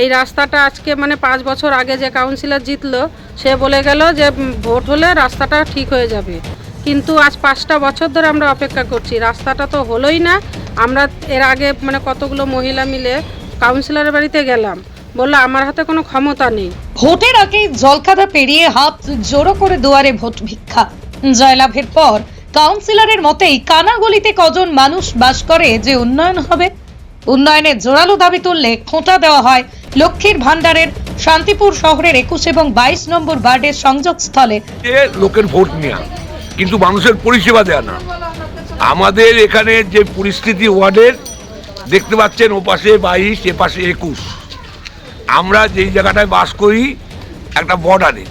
এই রাস্তাটা আজকে মানে পাঁচ বছর আগে যে কাউন্সিলর জিতলো, সে বলে গেল যে ভোট হলে রাস্তাটা ঠিক হয়ে যাবে। কিন্তু আজ পাঁচটা বছর ধরে আমরা অপেক্ষা করছি। রাস্তাটা তো হলোই না। আমরা এর আগে মানে কতগুলো মহিলা মিলে কাউন্সিলরের বাড়িতে গেলাম। বলল, আমার হাতে কোনো ক্ষমতা নেই। ভোটের আগেই জলকাদা পেরিয়ে হাত জোড়ো করে দুয়ারে ভোট ভিক্ষা। জয়লাভের পর কাউন্সিলরের মতেই কানাগলিতে কজন মানুষ বাস করে যে উন্নয়ন হবে? উন্নয়নের জোরালো দাবি তুললে খোঁটা দেওয়া হয় লক্ষ্মীর ভান্ডারের শান্তিপুর শহরের একুশ এবং বাইশ নম্বর বার্ডের সংযোগস্থলে। লোকের ভোট নেওয়া কিন্তু মানুষের পরিষেবা দেওয়া না। আমাদের এখানে যে পরিস্থিতি ওয়ার্ডের দেখতে পাচ্ছেন ও পাশে বাইশ এ পাশে একুশ। আমরা যেই জায়গাটায় বাস করি একটা বর্ডারে।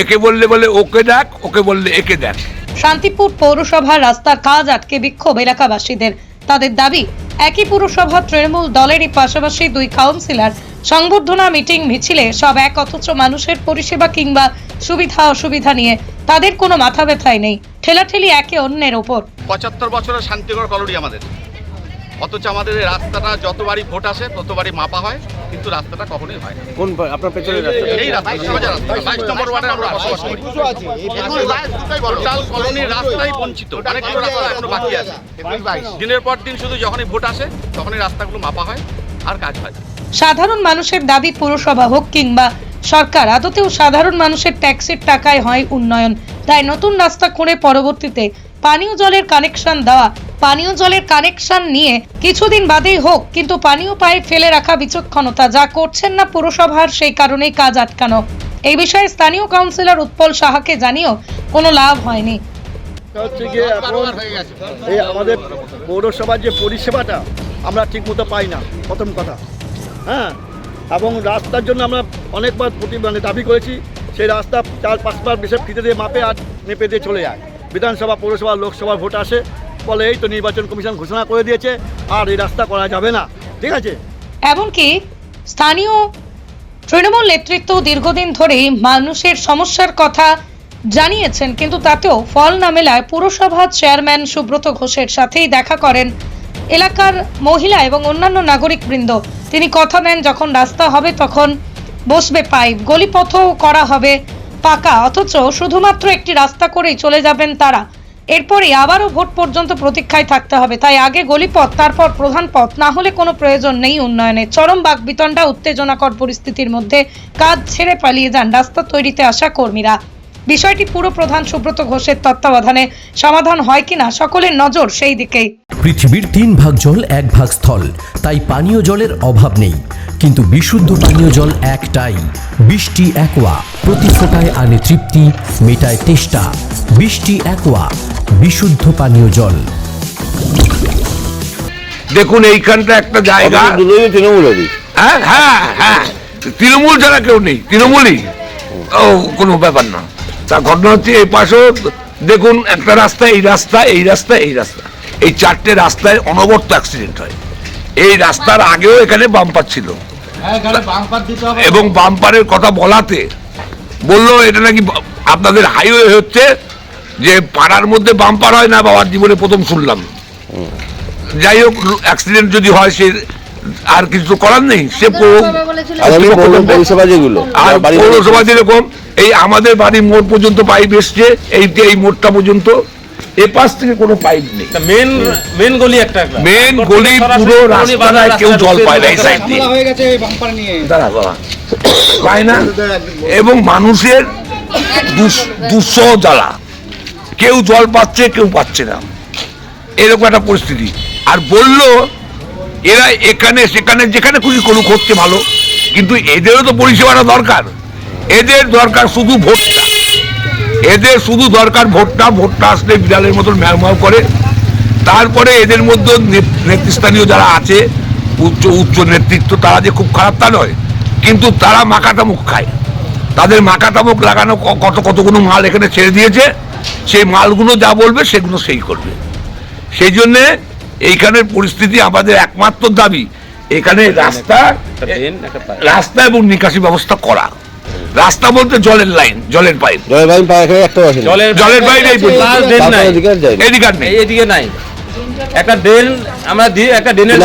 একে বললে বলে ওকে দেখ ওকে বললে একে দেখ। শান্তিপুর পৌরসভার রাস্তার কাজ আটকে বিক্ষোভ এলাকাবাসীদের। তাদের দাবি, একই পুরসভা তৃণমূল দলেরই পাশাপাশি দুই কাউন্সিলর সংবর্ধনা মিটিং মিছিলে সব এক অথচ মানুষের পরিষেবা কিংবা সুবিধা অসুবিধা নিয়ে তাদের কোনো মাথা ব্যথাই নেই। ঠেলাঠেলি একে অন্যের ওপর। পঁচাত্তর বছরের শান্তিগড় কলোনি আমাদের। অথচ আমাদের রাস্তাটা যতবারই ভোট আসে ততবারই মাপা হয় কিন্তু রাস্তাটা কখনোই হয় না। কোন আপনার পেছনের রাস্তা এই রাস্তা সোজা রাস্তা বাইশ নম্বর ওয়ার্ডে আমরা বসবাস করি। টোটাল কলোনির রাস্তাই বঞ্চিত। অনেকগুলো রাস্তা এখনও বাকি আছে। দিনের পর দিন শুধু যখনই ভোট আসে তখনই রাস্তাগুলো মাপা হয় আর কাজ হয় সাধারণ মানুষের দাবি পুরসভা হোক কিংবা সরকার আদতেও সাধারণ মানুষের ট্যাক্সের টাকায় হয় উন্নয়ন। তাই নতুন রাস্তা করে পরবর্তীতে পানীয় জলের কানেকশন দেওয়া পানীয় জলের কানেকশন নিয়ে কিছুদিন বাদেই হোক, কিন্তু পানীয় পাইপ ফেলে রাখা বিচক্ষণতা যা করছেন না পুরসভার সেই কারণেই কাজ আটকানো। এই বিষয়ে স্থানীয় কাউন্সিলর উৎপল সাহাকে জানিয়েও কোনো লাভ হয়নি। এই আমাদের পৌরসভার যে পরিষেবাটা আমরা ঠিকমতো পাই না, প্রথম কথা। হ্যাঁ? এবং রাস্তার জন্য আমরা অনেকবার প্রতি মানে দাবি করেছি, সেই রাস্তা চার পাঁচবার বিশেষ ফিতে দিয়ে মাপে আর মেপে দিয়ে চলে যায়। বিধানসভা, পৌরসভা লোকসভা ভোট আসে বলে এই তো নির্বাচন কমিশন ঘোষণা করে দিয়েছে, আর এই রাস্তা করা যাবে না। ঠিক আছে? এমনকি স্থানীয় তৃণমূল নেতৃত্ব দীর্ঘদিন ধরেই মানুষের সমস্যার কথা জানিয়েছেন, কিন্তু তাতেও ফল না মেলায় পুরসভার চেয়ারম্যান সুব্রত ঘোষের সাথেই দেখা করেন এলাকার মহিলা এবং অন্যান্য নাগরিকবৃন্দ। তিনি কথা দেন, যখন রাস্তা হবে তখন বসবে পাইপ, গলিপথও করা হবে পাকা, অথচ শুধুমাত্র একটি রাস্তা করেই চলে যাবেন তারা। এরপরে আবারও ভোট পর্যন্ত প্রতীক্ষায় থাকতে হবে। তাই আগে গলিপথ, তারপর প্রধান পথ। না হলে কোনো প্রয়োজন নেই উন্নয়নে। চরম বাকবিতণ্ডা, উত্তেজনাকর পরিস্থিতির মধ্যে কাজ ছেড়ে পালিয়ে যান রাস্তা তৈরিতে আসা কর্মীরা। বিষয়টি পুরো প্রধান সুব্রত ঘোষের তত্ত্বাবধানে সমাধান হয় কিনা সকলের নজর সেই দিকেই পৃথিবীর তিন ভাগ জল, এক ভাগ স্থল। তাই পানীয় জলের অভাব নেই। কিন্তু বিশুদ্ধ পানীয় জল একটাই। বৃষ্টি, একোয়া। প্রতি ফোটায় আনে তৃপ্তি, মেটায় তেষ্টা। বৃষ্টি, একোয়া। বিশুদ্ধ পানীয় জল। দেখুন এইখানটা একটা জায়গা। তৃণমূলেরই হ্যাঁ হ্যাঁ হ্যাঁ। তৃণমূল ছাড়া কেউ নেই তৃণমূলই। ও কোনো ব্যাপার না। তা ঘটনা হচ্ছে এই পাশেও দেখুন একটা রাস্তা এই রাস্তা এই রাস্তা এই রাস্তা। এই চারটে রাস্তায় অনবরত অ্যাক্সিডেন্ট হয়। এই রাস্তার আগেও এখানে বাম্পার ছিল। এবং বাম্পারের কথা বলাতে বলল এটা নাকি আপনাদের হাইওয়ে হচ্ছে যে পাড়ার মধ্যে বাম্পার হয় না বাবার জীবনে প্রথম শুনলাম। যাই হোক অ্যাক্সিডেন্ট যদি হয় সে আর কিছু তো করার নেই সে পৌর- আগামী পৌর পরিষেবা যেগুলো আর পৌরসভা যেরকম এই আমাদের বাড়ির মোড় পর্যন্ত পাইপ এসছে এই যে এই মোড়টা পর্যন্ত এ পাশ থেকে কোনো পাইপ নেই। মেন মেন গলি একটা মেন গলি পুরো রাস্তায় কেউ জল পায় না এই সাইড দিয়ে। দাঁড়া বাবা। পায় না? এবং মানুষের দুস- দুঃসহ জ্বালা। কেউ জল পাচ্ছে, কেউ পাচ্ছে না। এরকম একটা পরিস্থিতি। আর বলল, এরা এখানে, সেখানে, যেখানে খুশি করুক হচ্ছে ভালো। কিন্তু এদেরও তো পরিষেবাটা দরকার। এদের দরকার শুধু ভোটটা। এদের শুধু দরকার ভোটটা ভোটটা আসলে বিড়ালের মতন ম্যাও করে। তারপরে এদের মধ্যে নেতৃস্থানীয় যারা আছে, উচ্চ উচ্চ নেতৃত্ব, তারা যে খুব খারাপ তা নয়। কিন্তু তারা মাকাটা মুখ খায়। তাদের মাকাটা মুখ লাগানো ক- কত, কতগুলো মাল এখানে ছেড়ে দিয়েছে। সেই মালগুলো যা বলবে সেগুলো সেই করবে। সেই জন্যে এইখানের পরিস্থিতি আমাদের একমাত্র দাবি। এখানে রাস্তা একটা পাইপ। রাস্তা এবং নিকাশি ব্যবস্থা করা। রাস্তা বলতে জলের লাইন জলের পাইপ। জলের এখানে একটা আসেনি জলের জলের বাইরে এই এদিকে নেই। এদিকে নাই। একটা ড্রেন আমরা দিয়ে একটা ড্রেনের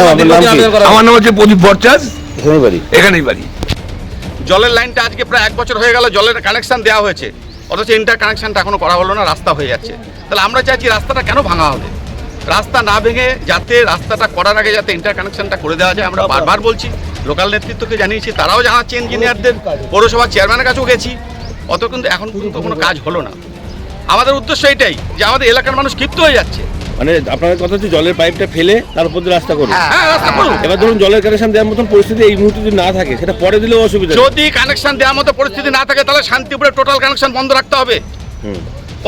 আমার নাম হচ্ছে প্রদীপ বাড়ি। এখানেই বাড়ি। জলের লাইনটা আজকে প্রায় এক বছর হয়ে গেল জলের কানেকশন দেওয়া হয়েছে। অথচ ইন্টার কানেকশনটা এখনও করা হলো না, রাস্তা হয়ে যাচ্ছে। তাহলে আমরা চাইছি রাস্তাটা কেন ভাঙা হবে? রাস্তা না ভেঙে যাতে রাস্তাটা করার আগে যাতে ইন্টার কানেকশনটা করে দেওয়া যায়, আমরা বারবার বলছি। লোকাল নেতৃত্বকে জানিয়েছি, তারাও জানাচ্ছে ইঞ্জিনিয়ারদের পৌরসভার চেয়ারম্যানের কাছেও গেছি। অত কিন্তু এখন পর্যন্ত কোনো কাজ হলো না। আমাদের উদ্দেশ্য এটাই যে আমাদের এলাকার মানুষ ক্ষিপ্ত হয়ে যাচ্ছে। মানে আপনার কথা হচ্ছে জলের পাইপটা ফেলে তার উপর দিয়ে রাস্তা করুন। হ্যাঁ এবার ধরুন জলের কানেকশন দেওয়ার মতন পরিস্থিতি এই মুহূর্তে যদি না থাকে সেটা পরে দিলেও অসুবিধা যদি কানেকশন দেওয়ার মতো পরিস্থিতি না থাকে তাহলে শান্তিপুরে টোটাল কানেকশন বন্ধ রাখতে হবে। হুম।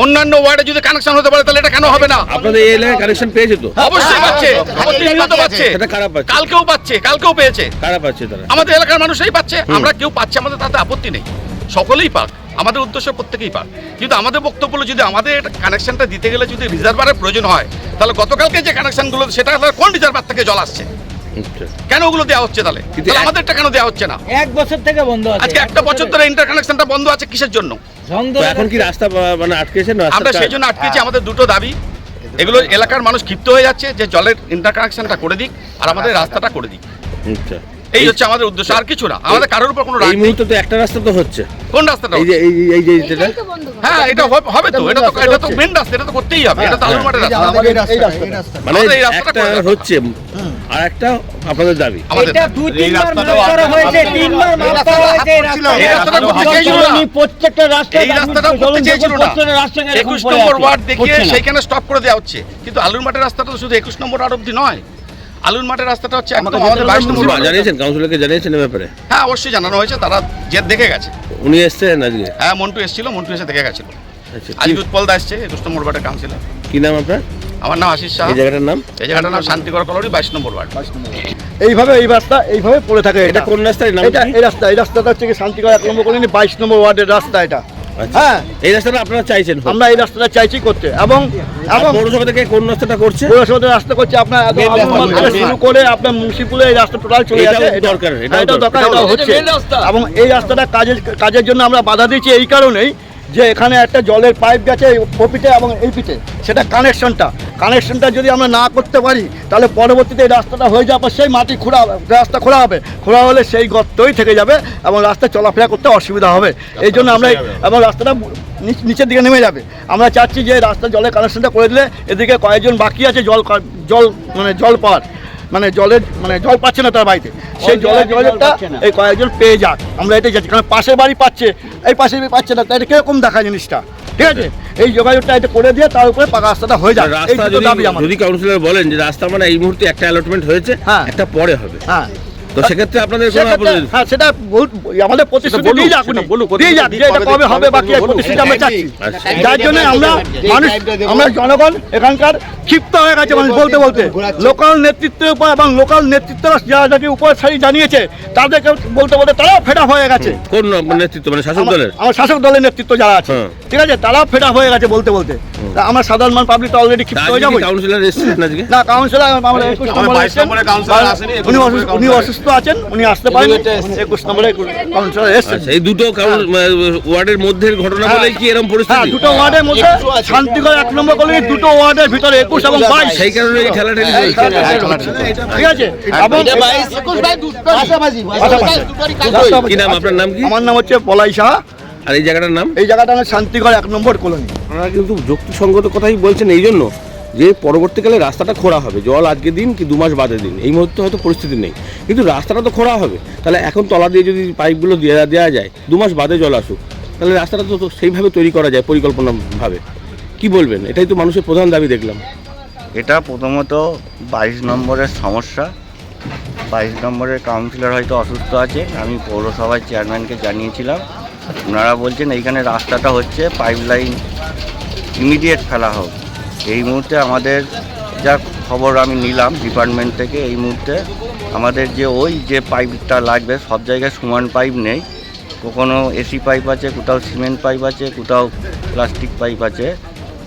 অন্যান্য ওয়ার্ডে যদি কানেকশন হতে পারে তাহলে এটা কেন হবে না? আপনাদের এই এলাকায় কানেকশন পেয়েছে তো? অবশ্যই পাচ্ছে। প্রতিনিয়ত পাচ্ছে। সেটা খারাপ পাচ্ছে কালকেও পাচ্ছে কালকেও পেয়েছে। খারাপ পাচ্ছে তারা। আমাদের এলাকার মানুষই পাচ্ছে আমরা কেউ পাচ্ছে আমাদের তাতে আপত্তি নেই। সকলেই পাক আমাদের উদ্দেশ্য প্রত্যেকেই পাক। কিন্তু আমাদের বক্তব্য হলো যদি আমাদের কানেকশনটা দিতে গেলে যদি রিজার্ভারের প্রয়োজন হয় তাহলে গতকালকে যে কানেকশনগুলো সেটা তাহলে কোন রিজার্ভার থেকে জল আসছে? আচ্ছা। কেন ওগুলো দেওয়া হচ্ছে তাহলে? কিন্তু আমাদেরটা কেন দেওয়া হচ্ছে না? এক বছর থেকে বন্ধ আছে। আজকে একটা বছর ধরে ইন্টার কানেকশনটা বন্ধ আছে কিসের জন্য? এখন কি রাস্তা মানে আটকেছেন আমরা সেই জন্য আটকেছি আমাদের দুটো দাবি। এগুলো এলাকার মানুষ ক্ষিপ্ত হয়ে যাচ্ছে যে জলের ইন্টার কানেকশনটা করে দিক আর আমাদের রাস্তাটা করে দিক। আচ্ছা। এই হচ্ছে আমাদের উদ্দেশ্য আর কিছু না। আমাদের কারোর উপর কোনো এই মুহূর্তে তো একটা রাস্তা তো হচ্ছে। কোন রাস্তাটা এই যে এই যে- এই যে যেটা হ্যাঁ এটা হবে- তো এটা তো এটা তো মেন রাস্তা এটা তো করতেই হবে এটা তো আলুর মাঠের রাস্তা। আমাদের এই রাস্তা মানে এই রাস্তাটা দেখাও। হচ্ছে আর একটা আপনাদের দাবি। এটা দুই তিনবার মাপ করা হয়েছে তিনবার মাপ করা হয়েছে এই রাস্তা রাস্তাটা করতে চেয়েছিল না। প্রত্যেকটা রাস্তা এই রাস্তাটা করতে চেয়েছিল না। একুশ নম্বর ওয়ার্ড দেখিয়ে সেইখানে স্টপ করে দেওয়া হচ্ছে। কিন্তু আলুর মাঠের রাস্তাটা তো শুধু একুশ নম্বর ওয়ার্ড অব্দি নয়। আলুর মাঠের রাস্তাটা হচ্ছে একদম আমাদের বাইশ নম্বর ওয়ার্ড জানিয়েছেন কাউন্সিলরকে জানিয়েছেন এ ব্যাপারে। হ্যাঁ অবশ্যই জানানো হয়েছে তারা যে দেখে গেছে। উনি এসছেন আজকে? হ্যাঁ মন্টু এসেছিল মন্টু এসে দেখে গেছিল। আচ্ছা আজকে উৎপল দা এসছে একুশ নম্বর ওয়ার্ডের কাউন্সিলর। কি নাম আপনার? আমার নাম আশিস শাহ। এই জায়গাটার নাম? এই জায়গাটার নাম শান্তিগড় কলোনি বাইশ নম্বর ওয়ার্ড। এইভাবে এই রাস্তা এইভাবে পড়ে থাকে এটা কোন রাস্তার নাম এটা এই রাস্তা এই রাস্তাটা হচ্ছে কি শান্তিগড় এক নম্বর কলোনি বাইশ নম্বর ওয়ার্ডের রাস্তা এটা। হ্যাঁ। এই রাস্তাটা আপনারা চাইছেন আমরা এই রাস্তাটা চাইছি করতে। এবং এবং পৌরসভা থেকে কোন রাস্তাটা করছে? পৌরসভাতে রাস্তা করছে আপনার শুরু করে আপনার মুন্সিপুরে এই রাস্তা টোটাল চলে যাচ্ছে দরকার, এটাও দরকার। এটা এটাও হচ্ছে এবং এই রাস্তাটা কাজের কাজের জন্য আমরা বাধা দিচ্ছি এই কারণেই। যে এখানে একটা জলের পাইপ গেছে ও পিঠে এবং এই পিঠে সেটা কানেকশনটা। কানেকশনটা যদি আমরা না করতে পারি তাহলে পরবর্তীতে এই রাস্তাটা হয়ে যাওয়ার পর সেই মাটি খোঁড়া রাস্তা খোঁড়া হবে। খোঁড়া হলে সেই গর্তই থেকে যাবে এবং রাস্তা চলাফেরা করতে অসুবিধা হবে। এই জন্য আমরা এবং রাস্তাটা নিচ- নিচের দিকে নেমে যাবে। আমরা চাচ্ছি যে রাস্তা জলের কানেকশনটা করে দিলে এদিকে কয়েকজন বাকি আছে জল জল মানে জল পাওয়ার। মানে জলের মানে জল পাচ্ছে না তার বাড়িতে। সেই জলের জলটা এই কয়েকজন পেয়ে যাক। আমরা এটা যাচ্ছি কারণ পাশের বাড়ি পাচ্ছে এই পাশের বাড়ি পাচ্ছে না তাই এটা কীরকম দেখা জিনিসটা? ঠিক আছে? এই যোগাযোগটা এটা করে দিয়ে তার উপরে পাকা রাস্তাটা হয়ে যাক। এই রাস্তা যদি কাউন্সিলর বলেন যে রাস্তা মানে এই মুহূর্তে একটা অ্যালটমেন্ট হয়েছে হ্যাঁ। একটা পরে হবে। হ্যাঁ। তো সেক্ষেত্রে আপনাদের কোনো আপত্তি- হ্যাঁ সেটা বহুত আমাদের প্রতিশ্রুতি দিয়ে যাক উনি। দিয়ে যাক যে এটা কবে হবে বাকি বলুক। প্রতিশ্রুতি আমরা চাচ্ছি। আচ্ছা। যার জন্য আমরা মানুষ আমরা জনগণ এখানকার ক্ষিপ্ত হয়ে গেছে মানুষ বলতে বলতে। লোকাল নেতৃত্বের উপর এবং লোকাল নেতৃত্বরা যারা যাকে উপর সারি জানিয়েছে তাদেরকে বলতে বলতে তারাও ফেরা হয়ে গেছে। কোন নেতৃত্ব? মানে শাসক দলের? আমার শাসক দলের নেতৃত্ব যারা আছে। হ্যাঁ। ঠিক আছে তারাও ফেরা হয়ে গেছে বলতে বলতে। আমরা সাধারণ মান পাবলিক তো অলরেডি ক্ষিপ্ত হয়ে যাব কাউন্সিলর না কাউন্সিলর আমরা একুশ নম্বরে উনি অসুস্থ- উনি অসুস্থ আছেন উনি আসতে পারেন একুশ নম্বরে কাউন্সিলর এসেছেন আচ্ছা এই দুটো ওয়ার্ডের মধ্যে ঘটনা হ্যাঁ। বলেই কি এরকম হ্যাঁ পরিস্থিতি দুটো ওয়ার্ডের মধ্যে শান্তিগড় এক নম্বর কলোনি দুটো ওয়ার্ডের ভিতরে একুশ এবং বাইশ। সেই কারণে এই হচ্ছে। ঠিক আছে? এবং কি নাম আপনার নাম কি? আমার নাম হচ্ছে পলাই সাহা। আর এই জায়গাটার নাম? এই জায়গাটা আমার শান্তিগড় এক নম্বর কলোনি। আপনারা কিন্তু যুক্তিসঙ্গত কথাই বলছেন এই জন্য যে পরবর্তীকালে রাস্তাটা খোঁড়া হবে জল আজকে দিন কি দু মাস বাদে দিন এই মুহূর্তে হয়তো পরিস্থিতি নেই। কিন্তু রাস্তাটা তো খোঁড়া হবে তাহলে এখন তলা দিয়ে যদি পাইপগুলো দেওয়া দেওয়া যায় দু মাস বাদে জল আসুক তাহলে রাস্তাটা তো তো সেইভাবে তৈরি করা যায় পরিকল্পনাভাবে। কি বলবেন? এটাই তো মানুষের প্রধান দাবি দেখলাম। এটা প্রথমত বাইশ নম্বরের সমস্যা। বাইশ নম্বরের কাউন্সিলর হয়তো অসুস্থ আছে আমি পৌরসভার চেয়ারম্যানকে জানিয়েছিলাম। ওনারা বলছেন এইখানে রাস্তাটা হচ্ছে পাইপ লাইন ইমিডিয়েট ফেলা হোক। এই মুহূর্তে আমাদের যা খবর আমি নিলাম ডিপার্টমেন্ট থেকে, এই মুহূর্তে আমাদের যে ওই যে পাইপটা লাগবে, সব জায়গায় সমান পাইপ নেই। কোনো এসি পাইপ আছে, কোথাও সিমেন্ট পাইপ আছে, কোথাও প্লাস্টিক পাইপ আছে।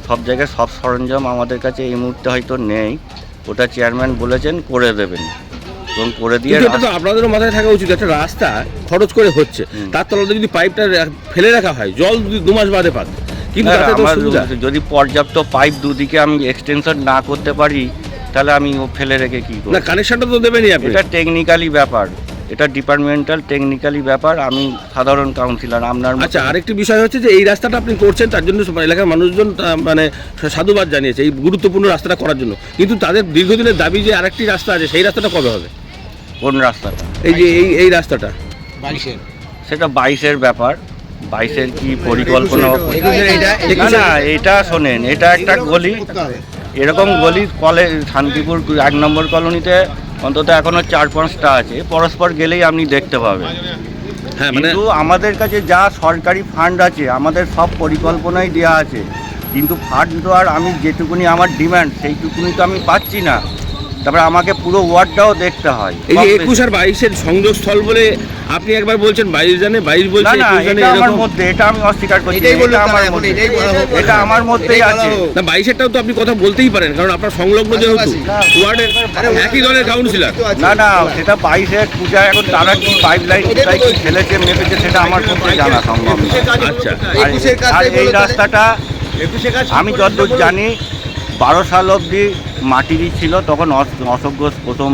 সব জায়গায় সব সরঞ্জাম আমাদের কাছে এই মুহূর্তে হয়তো নেই। ওটা চেয়ারম্যান বলেছেন, করে দেবেন। এবং করে দিয়ে এটা তো আপনাদেরও মাথায় থাকা উচিত একটা রাস্তা খরচ করে হচ্ছে। তার তলাতে যদি পাইপটা ফেলে রাখা হয় জল যদি দু মাস বাদে পাক কিন্তু হ্যাঁ, তাতে তো সুবিধা। যদি পর্যাপ্ত পাইপ দুদিকে আমি এক্সটেনশন না করতে পারি তাহলে আমি ও ফেলে রেখে কি না কানেকশনটা তো দেবেনই আপনি। এটা টেকনিক্যালি ব্যাপার। এটা ডিপার্টমেন্টাল টেকনিক্যালি ব্যাপার। আমি সাধারণ কাউন্সিলর আপনার আচ্ছা আরেকটি বিষয় হচ্ছে যে এই রাস্তাটা আপনি করছেন তার জন্য এলাকার মানুষজন মানে সাধুবাদ জানিয়েছে এই গুরুত্বপূর্ণ রাস্তাটা করার জন্য। কিন্তু তাদের দীর্ঘদিনের দাবি যে আরেকটি রাস্তা আছে সেই রাস্তাটা কবে হবে? কোন রাস্তাটা? এই যে এই এই রাস্তাটা। বাইশের। সেটা বাইশের ব্যাপার। বাইশের কি পরিকল্পনা? না না এটা শোনেন এটা একটা গলি। এরকম গলি কলে শান্তিপুর এক নম্বর কলোনিতে অন্তত এখনও চার পাঁচটা আছে। পরস্পর গেলেই আপনি দেখতে পাবেন। হ্যাঁ মানে কিন্তু আমাদের কাছে যা সরকারি ফান্ড আছে আমাদের সব পরিকল্পনাই দেওয়া আছে। কিন্তু ফান্ড তো আর আমি যেটুকুনি আমার ডিমান্ড সেইটুকুনি তো আমি পাচ্ছি না। তারপরে আমাকে পুরো ওয়ার্ডটাও দেখতে হয়। এই যে একুশ আর বাইশের সংযোগস্থল বলে আপনি একবার বলছেন বাইশ জানে বাইশ না বলছে না এটা আমার মধ্যে এটা আমি অস্বীকার করছি এটা আমার মধ্যে। এটা আমার মধ্যেই আছে। না বাইশেরটাও তো আপনি কথা বলতেই পারেন কারণ আপনার সংলগ্ন যেহেতু ওয়ার্ডের একই দলের কাউন্সিলর না না সেটা বাইশে পূজা এখন তারা কি পাইপ লাইন কোথায় কি ফেলেছে মেপেছে সেটা আমার পক্ষে জানা সম্ভব না আচ্ছা। আর- আর এই রাস্তাটা আমি যতদূর জানি বারো সাল অবধি মাটিরই ছিল তখন অশ- অশোক ঘোষ প্রথম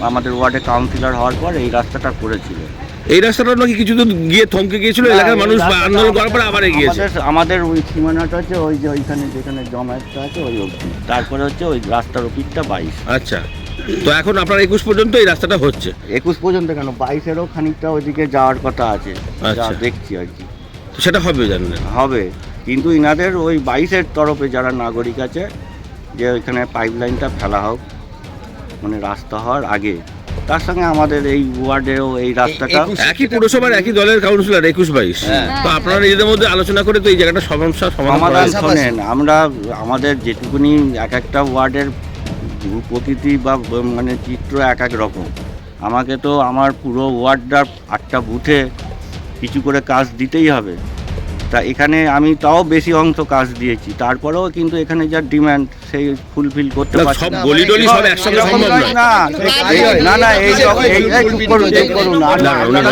আমাদের ওয়ার্ডে কাউন্সিলর হওয়ার পর এই রাস্তাটা করেছিল। এই রাস্তাটা নাকি কিছু দূর গিয়ে থমকে গিয়েছিল এলাকার মানুষ আন্দোলন করার পরে আবার এগিয়েছে আমাদের আমাদের ওই সীমানাটা হচ্ছে ওই যে ওইখানে যেখানে জমায়েতটা আছে ওই অবধি। তারপরে হচ্ছে ওই রাস্তার ওপিকটা বাইশ। আচ্ছা তো এখন আপনার একুশ পর্যন্ত এই রাস্তাটা হচ্ছে? একুশ পর্যন্ত কেন? বাইশেরও খানিকটা ওইদিকে যাওয়ার কথা আছে যা আচ্ছা। দেখছি আর কি। সেটা হবে জানেন হবে কিন্তু ইনাদের ওই বাইশের তরফে যারা নাগরিক আছে যে ওইখানে পাইপ লাইনটা ফেলা হোক মানে রাস্তা হওয়ার আগে। তার সঙ্গে আমাদের এই ওয়ার্ডেও এই রাস্তাটা একই পুরসভার একই দলের কাউন্সিলর একুশ বাইশ। তো আপনারা নিজেদের মধ্যে আলোচনা করে তো এই জায়গাটা সমস্যা সমাধান শোনেন আমরা আমাদের যেটুকুনি এক একটা ওয়ার্ডের প্রকৃতি বা মানে চিত্র এক এক রকম। আমাকে তো আমার পুরো ওয়ার্ডটা আটটা বুথে কিছু করে কাজ দিতেই হবে। তা এখানে আমি তাও বেশি অংশ কাজ দিয়েছি তারপরেও কিন্তু এখানে যা ডিম্যান্ড সেই ফুলফিল করতে পারছি সব না। গলি টলি সব একসঙ্গে সম্ভব নয়, নয়। না এই- না না এই করুন চুপ করুন না, উনি আপনারা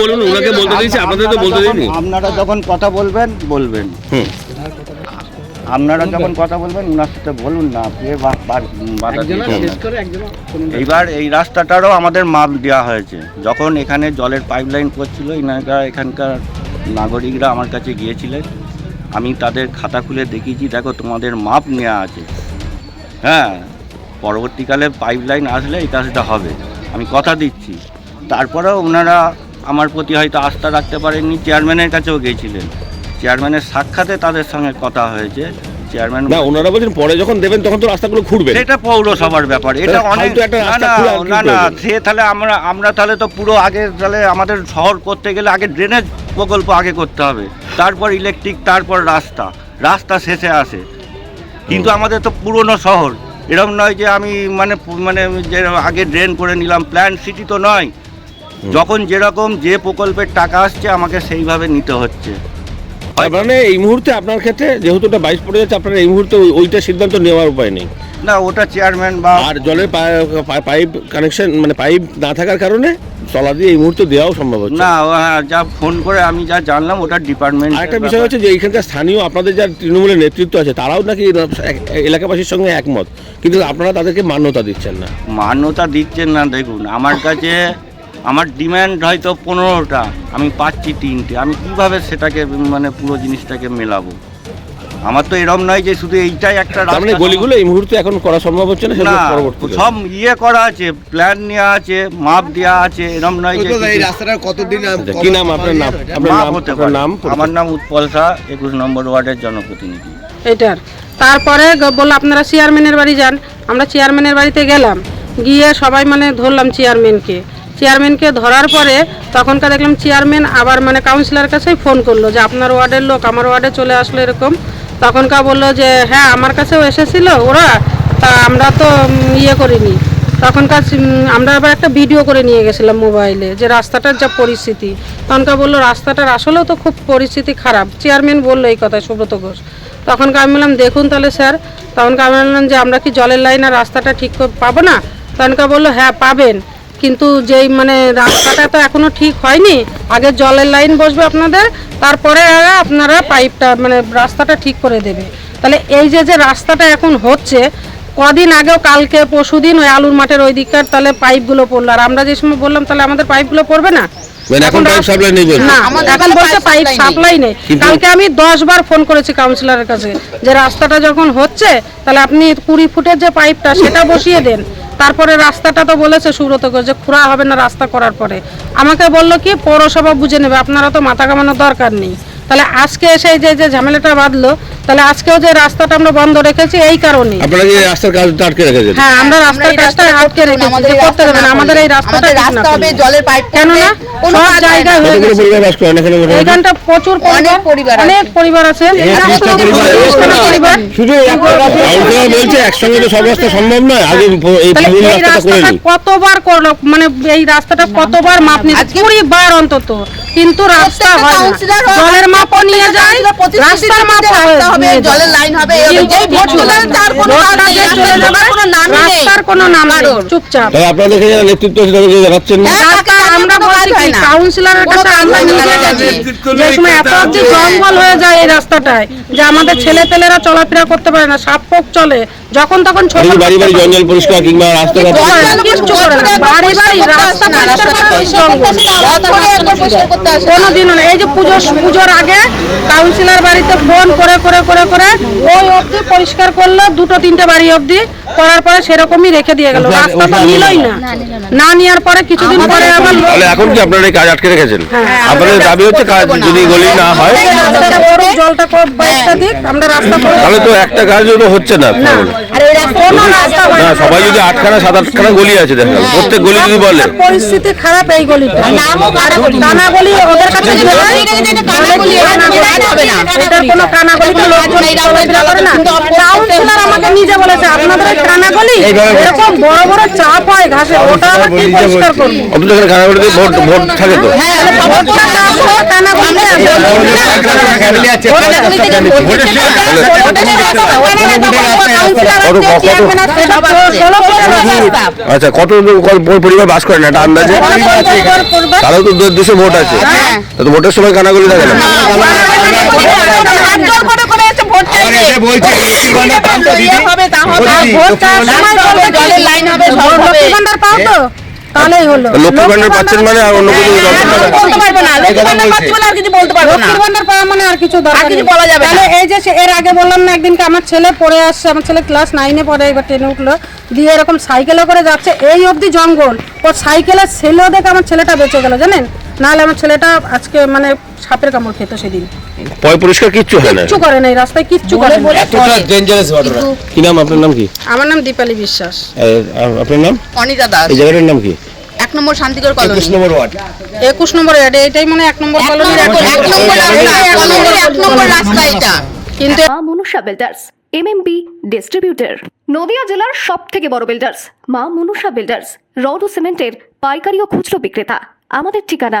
বলুন। বলতে দিয়েছি আপনাদের তো বলতে দিইনি আপনারা যখন কথা বলবেন বলবেন হুম। আপনারা যখন কথা বলবেন ওনার সাথে বলুন না? এইবার এই রাস্তাটারও আমাদের মাপ দেওয়া হয়েছে যখন এখানে জলের পাইপলাইন করছিল এনারা এখানকার নাগরিকরা আমার কাছে গিয়েছিলেন। আমি তাদের খাতা খুলে দেখিয়েছি, দেখো তোমাদের মাপ নেওয়া আছে। হ্যাঁ পরবর্তীকালে পাইপ লাইন আসলে এই কাজটা হবে। আমি কথা দিচ্ছি। তারপরেও ওনারা আমার প্রতি হয়তো আস্থা রাখতে পারেননি। চেয়ারম্যানের কাছেও গিয়েছিলেন। চেয়ারম্যানের সাক্ষাতে তাদের সঙ্গে কথা হয়েছে। চেয়ারম্যান না ওনারা বলছেন পরে যখন দেবেন তখন তো রাস্তাগুলো খুঁড়বেন সেটা পৌরসভার ব্যাপার এটা অনেক না না সে তাহলে আমরা আমরা তাহলে তো পুরো আগে তাহলে আমাদের শহর করতে গেলে আগে ড্রেনেজ প্রকল্প আগে করতে হবে। তারপর ইলেকট্রিক তারপর রাস্তা। রাস্তা শেষে আসে। কিন্তু আমাদের তো পুরনো শহর। এরকম নয় যে আমি মানে মানে যে আগে ড্রেন করে নিলাম প্ল্যান সিটি তো নয়। যখন যেরকম যে প্রকল্পের টাকা আসছে আমাকে সেইভাবে নিতে হচ্ছে। তার মানে এই মুহূর্তে আপনার ক্ষেত্রে যেহেতু ওটা বাইশ পড়ে যাচ্ছে আপনার এই মুহূর্তে ওই- ওইটা সিদ্ধান্ত নেওয়ার উপায় নেই। না ওটা চেয়ারম্যান বা আর জলের পা- পা- পাইপ কানেকশন মানে পাইপ না থাকার কারণে তলা দিয়ে এই মুহূর্তে দেওয়াও সম্ভব হচ্ছে। না ও হ্যাঁ যা ফোন করে আমি যা জানলাম ওটা ডিপার্টমেন্ট আরেকটা বিষয় হচ্ছে যে এইখানকার স্থানীয় আপনাদের যার তৃণমূলের নেতৃত্ব আছে তারাও নাকি এক- এলাকাবাসীর সঙ্গে একমত। কিন্তু আপনারা তাদেরকে মান্যতা দিচ্ছেন না। মান্যতা দিচ্ছেন না দেখুন আমার কাছে আমার ডিমান্ড হয়তো পনেরোটা আমি পাচ্ছি তিনটে। আমি কীভাবে সেটাকে মানে পুরো জিনিসটাকে মেলাবো? আমার তো এরম নয় যে শুধু এইটাই একটা মানে গলিগুলো এই মুহূর্তে এখন করা সম্ভব হচ্ছে না না সব ইয়ে করা আছে প্ল্যান নেওয়া আছে মাপ দেওয়া আছে এরম নয় যে এই রাস্তাটা কতদিন কি নাম? আপনার নাম? আপনার মাপ নাম? হতে আপনার নাম? আমার নাম উৎপল শাহ একুশ নম্বর ওয়ার্ডের জনপ্রতিনিধি। এটার তারপরে বলল আপনারা চেয়ারম্যানের বাড়ি যান। আমরা চেয়ারম্যানের বাড়িতে গেলাম। গিয়ে সবাই মানে ধরলাম চেয়ারম্যানকে চেয়ারম্যানকে ধরার পরে তখনকার দেখলাম চেয়ারম্যান আবার মানে কাউন্সিলর কাছেই ফোন করল যে, আপনার ওয়ার্ডের লোক, আমার ওয়ার্ডে চলে আসলো এরকম। তখনকার বলল যে হ্যাঁ আমার কাছেও এসেছিল ওরা, তা আমরা তো ইয়ে করিনি। তখনকার আমরা আবার একটা ভিডিও করে নিয়ে গেছিলাম মোবাইলে যে রাস্তাটার যা পরিস্থিতি। তখনকার বলল, রাস্তাটার আসলেও তো খুব পরিস্থিতি খারাপ। চেয়ারম্যান বলল এই কথা সুব্রত ঘোষ। তখনকার আমি বললাম, দেখুন তাহলে স্যার তখনকার আমি বললাম যে, আমরা কি জলের লাইন আর রাস্তাটা ঠিক পাবো না? তখনকার বলল হ্যাঁ পাবেন। কিন্তু যেই মানে রাস্তাটা তো এখনও ঠিক হয়নি আগে জলের লাইন বসবে আপনাদের তারপরে আগে আপনারা পাইপটা মানে রাস্তাটা ঠিক করে দেবে। তাহলে এই যে যে রাস্তাটা এখন হচ্ছে কদিন আগেও কালকে পরশুদিন ওই আলুর মাঠের ওই দিককার তাহলে পাইপগুলো পড়ল। আর আমরা যে সময় বললাম তাহলে আমাদের পাইপগুলো পড়বে না? মানে এখন পাইপ রাস- সাপ্লাই নেই না এখন বলছে পাইপ সাপ্লাই নেই। কালকে আমি দশ বার ফোন করেছি কাউন্সিলরের কাছে যে রাস্তাটা যখন হচ্ছে তাহলে আপনি কুড়ি ফুটের যে পাইপটা সেটা বসিয়ে দেন। তারপরে রাস্তাটা তো বলেছে সুব্রত ঘোষ যে খুঁড়া হবে না রাস্তা করার পরে। আমাকে বলল কি, পৌরসভা বুঝে নেবে, আপনারা তো মাথা কামানোর দরকার নেই। তাহলে আজকে এসে যে যে ঝামেলাটা বাঁধলো তাহলে আজকেও যে রাস্তাটা আমরা বন্ধ রেখেছি এই কারণে আপনারা যে রাস্তার কাজটা আটকে রেখেছেন? হ্যাঁ আমরা রাস্তার কাজটা আটকে রেখেছি করতে আমাদের এই রাস্তাটা না। করলে। জলের পাইপ কেন না। সব জায়গায় হয়ে গেছে। পরিবার বাস করেন এখানে মোটামুটি? এইখানটা প্রচুর অনেক পরিবার অনেক পরিবার আছে। পরিবার শুধু বলছে একসঙ্গে তো সব রাস্তা সম্ভব নয়। আগে এই রাস্তাটা কতবার করল? মানে এই রাস্তাটা কতবার মাপ নিচ্ছে আজকে- কুড়ি বার অন্তত। কিন্তু রাস্তা হয় না। জলের মাপও নিয়ে যায় রাস্তার মাপ হবে, জলের লাইন হবে, এই। ভোট তার কোনো কাজ নেই, রাস্তার কোনো নামই নেই। রাস্তার কোনো নাম নেই। চুপচাপ। আপনাদের এখানে যারা নেতৃত্ব আছে তাদেরকে জানাচ্ছেন না? হ্যাঁ, আমরা বলছি কি না। কাউন্সিলরের কাছে আমরা হয় না, নিজে গেছি যে সময় এত অব্দি জঙ্গল হয়ে যায় এই রাস্তাটায় যে আমাদের ছেলে পেলেরা চলাফেরা করতে পারে না সাপ পোক চলে। যখন তখন ছোট বাড়ি বাড়ি জঞ্জাল পরিষ্কার কিংবা রাস্তাঘাট। কোনোদিনও না এই যে পুজো পুজোর আগে কাউন্সিলর বাড়িতে ফোন করে করে করে করে ওই অবধি পরিষ্কার করল দুটো তিনটে বাড়ি অবধি করার পরে সেরকমই রেখে দিয়ে গেল রাস্তা তো নিলই না না নেওয়ার পরে কিছুদিন পরে আবার এখন কি আপনারা এই কাজ আটকে রেখেছেন হ্যাঁ, আপনাদের দাবি হচ্ছে কাজ যদি গলি না হয় জলটা দিক আমরা রাস্তা তাহলে তো একটা কাজও তো হচ্ছে না হয় না। সবাই যদি আটখানা সাত আটখানা গলি আছে দেখেন প্রত্যেক গলি যদি বলে। পরিস্থিতি খারাপ এই গলিটা কানা গলি ওদের কাছে গেলে হয়, কানাগলি হবে না। এটার কোনো কানাগলিতে লোকজন করে না। কাউন্সিলর আমাকে নিজে বলেছে আপনাদের ওই কানাগলি এরকম বড় বড় চাপ হয় ঘাসে ওটা আবার কি পরিষ্কার করব অথচ এখানে কানাগলিতে ভোট থাকে তো। কত। আচ্ছা কত পরিবার বাস করে না এটা আন্দাজে তাহলে তো দেশে ভোট আছে তো ভোটের সময় কানাগুলি থাকে না? জলের লাইন হবে, সব হবে। পাও তো তাহলেই হলো। লক্ষ্মী ভান্ডার পাচ্ছেন মানে আর অন্য কিছু বলতে পারব না। লক্ষ্মী ভান্ডার পাচ্ছি বলে আর কিছু বলতে পারব না। লক্ষ্মীর ভান্ডার পাওয়া মানে আর কিছু দরকার কিছু বলা যাবে তাহলে এই যে এর আগে বললাম না একদিনকে আমার ছেলে পড়ে আসছে আমার ছেলে ক্লাস নাইনে পড়ে এবার টেনে উঠল দিয়ে এরকম সাইকেলে করে যাচ্ছে। এই অবধি জঙ্গল। ও সাইকেলের ছেলেও দেখে আমার ছেলেটা বেঁচে গেল জানেন? নাহলে আমার ছেলেটা আজকে মানে সাপের কামড় খেত সেদিন। পয় পরিষ্কার কিচ্ছু হয় না। কিচ্ছু করে না রাস্তায় কিচ্ছু করে না কি নাম আপনার নাম কি? আমার নাম দীপালি বিশ্বাস। আপনার নাম? অনিতা দাস। এই জায়গাটার নাম কি? Number Shantigarh colony. Number ward. একুশ নম্বর ওয়ার্ড এটাই মানে এক নম্বর কলোনির এক এক নম্বর রাস্তা এক নম্বর রাস্তা এটা। কিন্তু Maa Manusha builders MMB distributor Nadia জেলার সব থেকে বড় বিল্ডার্স মা মনুষা বিল্ডার্স রড ও সিমেন্টের পাইকারি ও খুচরো বিক্রেতা। আমাদের ঠিকানা